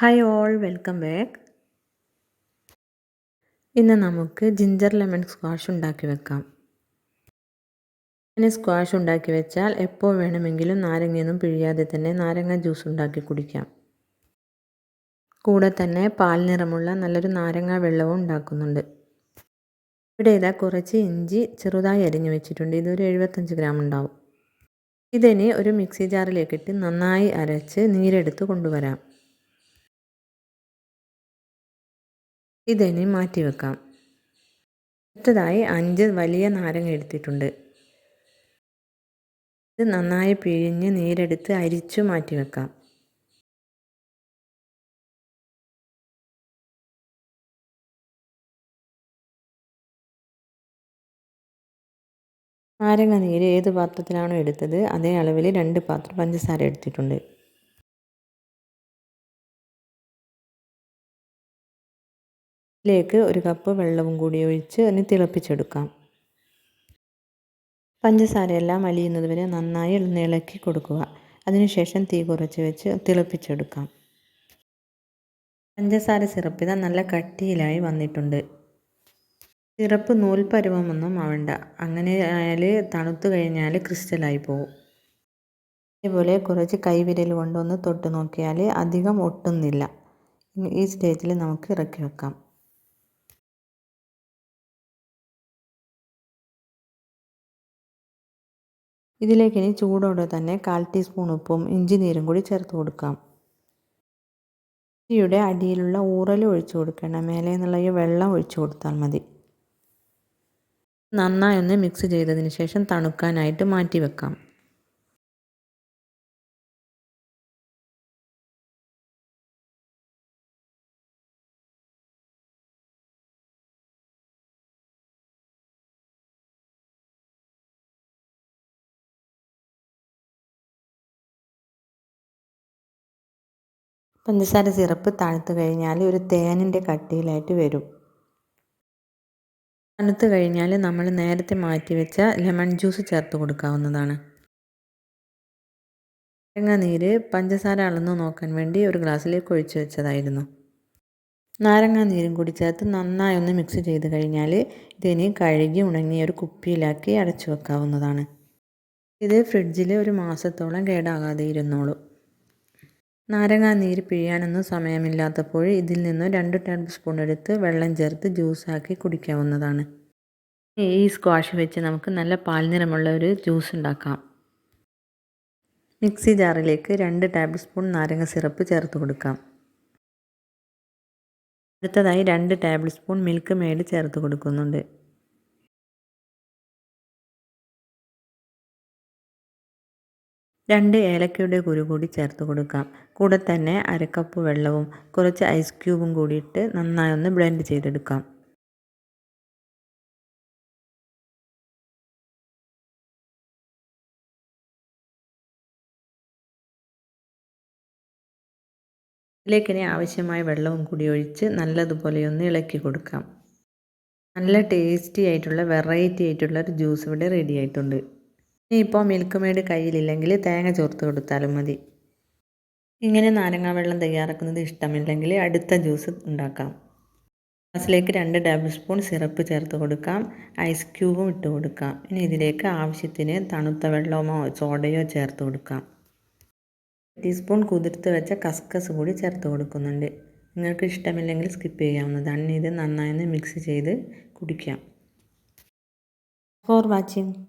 Hi all welcome back ഇന്ന് നമുക്ക് ginger lemon squash ഉണ്ടാക്കി വെക്കാം. ഇങ്ങനെ സ്ക്വാഷ് ഉണ്ടാക്കി വെച്ചാൽ എപ്പോൾ വേണമെങ്കിലും നാരങ്ങയൊന്നും പിഴിയാതെ തന്നെ നാരങ്ങ ജ്യൂസ് ഉണ്ടാക്കി കുടിക്കാം. കൂടെ തന്നെ പാൽ നിറമുള്ള നല്ലൊരു നാരങ്ങ വെള്ളവും ഉണ്ടാക്കുന്നുണ്ട്. ഇവിടെ ഇതാ കുറച്ച് ഇഞ്ചി ചെറുതായി അരിഞ്ഞു വെച്ചിട്ടുണ്ട്. ഇതൊരു എഴുപത്തഞ്ച് ഗ്രാം ഉണ്ടാവും. ഇതിനെ ഒരു മിക്സി ജാറിലേക്കിട്ട് നന്നായി അരച്ച് നീരെടുത്ത് കൊണ്ടുവരാം. ഇതിനെ മാറ്റി വെക്കാം അടുത്തതായി അഞ്ച് വലിയ നാരങ്ങ എടുത്തിട്ടുണ്ട്. ഇത് നന്നായി പിഴിഞ്ഞ് നീരെടുത്ത് അരിച്ചു മാറ്റി വെക്കാം നാരങ്ങ നീര് ഏത് പാത്രത്തിലാണോ എടുത്തത് അതേ അളവിൽ രണ്ട് പാത്രം പഞ്ചസാര എടുത്തിട്ടുണ്ട്. ഇതിലേക്ക് ഒരു കപ്പ് വെള്ളവും കൂടി ഒഴിച്ച് അതിന് തിളപ്പിച്ചെടുക്കാം. പഞ്ചസാരയെല്ലാം അലിയുന്നത് വരെ നന്നായി ഇളക്കി കൊടുക്കുക. അതിനുശേഷം തീ കുറച്ച് വെച്ച് തിളപ്പിച്ചെടുക്കാം. പഞ്ചസാര സിറപ്പ് ഇതാ നല്ല കട്ടിയിലായി വന്നിട്ടുണ്ട്. സിറപ്പ് നൂൽ പരുവമൊന്നും ആവണ്ട. അങ്ങനെ ആയാൽ തണുത്ത് കഴിഞ്ഞാൽ ക്രിസ്റ്റലായി പോകും അതേപോലെ കുറച്ച് കൈവിരൽ കൊണ്ടൊന്ന് തൊട്ട് നോക്കിയാൽ അധികം ഒട്ടുന്നില്ല. ഈ സ്റ്റേജിൽ നമുക്ക് ഇറക്കി വെക്കാം. ഇതിലേക്ക് ഇനി ചൂടോടെ തന്നെ കാൽ ടീസ്പൂൺ ഉപ്പും ഇഞ്ചി നീരും കൂടി ചേർത്ത് കൊടുക്കാം. ഇഞ്ചിയുടെ അടിയിലുള്ള ഊറൽ ഒഴിച്ചു കൊടുക്കണം. മേലെ നിന്നുള്ള ഈ വെള്ളം ഒഴിച്ചു കൊടുത്താൽ മതി. നന്നായി ഒന്ന് മിക്സ് ചെയ്തതിന് ശേഷം തണുക്കാനായിട്ട് മാറ്റി വെക്കാം. പഞ്ചസാര സിറപ്പ് തണുത്ത് കഴിഞ്ഞാൽ ഒരു തേനിന്റെ കട്ടിയിലായിട്ട് വരും. തണുത്ത് കഴിഞ്ഞാൽ നമ്മൾ നേരത്തെ മാറ്റി വെച്ച ലെമൺ ജ്യൂസ് ചേർത്ത് കൊടുക്കാവുന്നതാണ്. നാരങ്ങ നീര് പഞ്ചസാര അളന്ന് നോക്കാൻ വേണ്ടി ഒരു ഗ്ലാസ്സിലേക്ക് ഒഴിച്ചു വെച്ചതായിരുന്നു. നാരങ്ങ നീരും കൂടി ചേർത്ത് നന്നായി ഒന്ന് മിക്സ് ചെയ്ത് കഴിഞ്ഞാൽ ഇതിന് കഴുകി ഉണങ്ങിയ ഒരു കുപ്പിയിലാക്കി അടച്ചു വെക്കാവുന്നതാണ്. ഇത് ഫ്രിഡ്ജിൽ ഒരു മാസത്തോളം കേടാകാതെ ഇരുന്നോളൂ. നാരങ്ങ നീര് പിഴിയാനൊന്നും സമയമില്ലാത്തപ്പോൾ ഇതിൽ നിന്ന് രണ്ട് ടേബിൾ സ്പൂൺ എടുത്ത് വെള്ളം ചേർത്ത് ജ്യൂസാക്കി കുടിക്കാവുന്നതാണ്. ഈ സ്ക്വാഷ് വെച്ച് നമുക്ക് നല്ല പാൽ നിറമുള്ള ഒരു ജ്യൂസ് ഉണ്ടാക്കാം. മിക്സി ജാറിലേക്ക് രണ്ട് ടേബിൾ സ്പൂൺ നാരങ്ങ സിറപ്പ് ചേർത്ത് കൊടുക്കാം. അടുത്തതായി രണ്ട് ടേബിൾ സ്പൂൺ മിൽക്ക് മെയ്ഡ് ചേർത്ത് കൊടുക്കുന്നുണ്ട്. രണ്ട് ഏലക്കയുടെ കുരു കൂടി ചേർത്ത് കൊടുക്കാം. കൂടെ തന്നെ അരക്കപ്പ് വെള്ളവും കുറച്ച് ഐസ് ക്യൂബും കൂടിയിട്ട് നന്നായി ഒന്ന് ബ്ലെൻഡ് ചെയ്തെടുക്കാം. ഇതിലേക്കിനി ആവശ്യമായ വെള്ളവും കൂടി ഒഴിച്ച് നല്ലതുപോലെ ഒന്ന് ഇളക്കി കൊടുക്കാം. നല്ല ടേസ്റ്റി ആയിട്ടുള്ള വെറൈറ്റി ആയിട്ടുള്ള ഒരു ജ്യൂസ് ഇവിടെ റെഡി ആയിട്ടുണ്ട്. ഇപ്പോൾ മിൽക്ക് മെയ്ഡ് കയ്യിലില്ലെങ്കിൽ തേങ്ങ ചേർത്ത് കൊടുത്താലും മതി. ഇങ്ങനെ നാരങ്ങാ വെള്ളം തയ്യാറാക്കുന്നത് ഇഷ്ടമില്ലെങ്കിൽ അടുത്ത ജ്യൂസ് ഉണ്ടാക്കാം. ഗ്ലാസ്സിലേക്ക് രണ്ട് ടേബിൾ സ്പൂൺ സിറപ്പ് ചേർത്ത് കൊടുക്കാം. ഐസ് ക്യൂബും ഇട്ട് കൊടുക്കാം. ഇനി ഇതിലേക്ക് ആവശ്യത്തിന് തണുത്ത വെള്ളമോ സോഡയോ ചേർത്ത് കൊടുക്കാം. ടീസ്പൂൺ കുതിർത്ത് വെച്ച കസ്കസ് കൂടി ചേർത്ത് കൊടുക്കുന്നുണ്ട്. നിങ്ങൾക്ക് ഇഷ്ടമില്ലെങ്കിൽ സ്കിപ്പ് ചെയ്യാവുന്നതാണ്. ഇത് നന്നായി മിക്സ് ചെയ്ത് കുടിക്കാം. For watching.